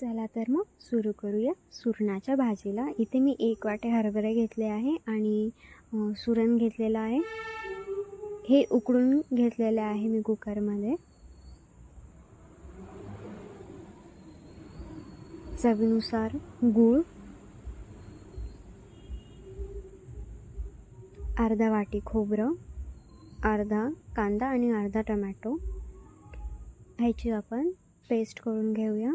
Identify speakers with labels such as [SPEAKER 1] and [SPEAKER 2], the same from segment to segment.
[SPEAKER 1] चला तर मग सुरू करूया. सुरणाच्या भाजीला इथे मी एक वाटे हरभरे घेतले आहे आणि सुरण घेतलेलं आहे. हे उकडून घेतलेले आहे मी कुकरमध्ये. चवीनुसार गूळ अर्धा वाटी खोबरं अर्धा कांदा आणि अर्धा टमॅटो. ह्याची आपण पेस्ट करून घेऊया.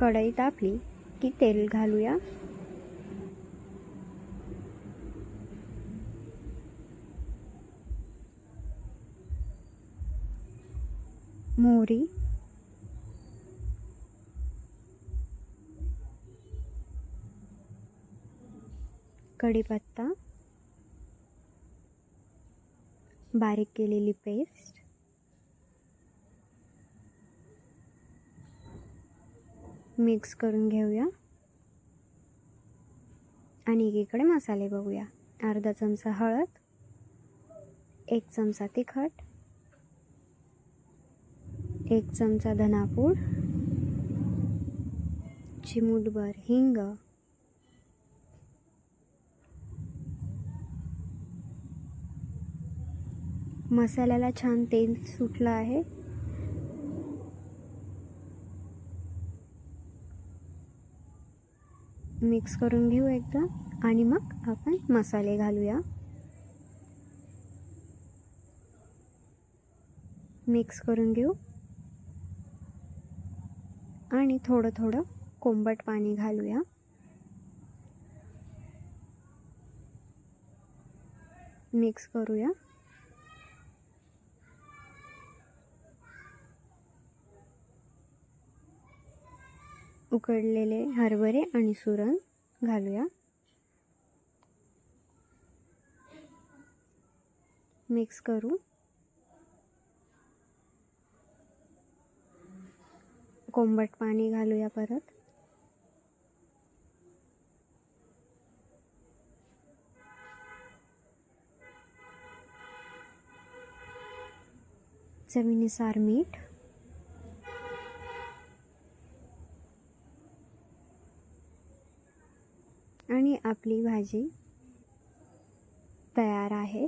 [SPEAKER 1] कढई तापली की तेल घालूया. मोहरी. कढीपत्ता. बारीक केलेली पेस्ट. मिक्स करून घेऊया. आणि एकीकडे मसाले बघूया. अर्धा चमचा हळद एक चमचा तिखट एक चमचा धनापूड चिमूटभर हिंग मसाल्याला छान तेल सुटलं आहे. मिक्स करून घेऊ एकदा आणि मग आपण मसाले घालूया. मिक्स करून घेऊ. आणि थोडं थोडं कोंबट पाणी घालूया. मिक्स करूया. उकडलेले हरभरे आणि सुरण घालूया. मिक्स करू. कोंबट पाणी घालूया परत. चवीनुसार मीठ. आणि आपली भाजी तयार आहे.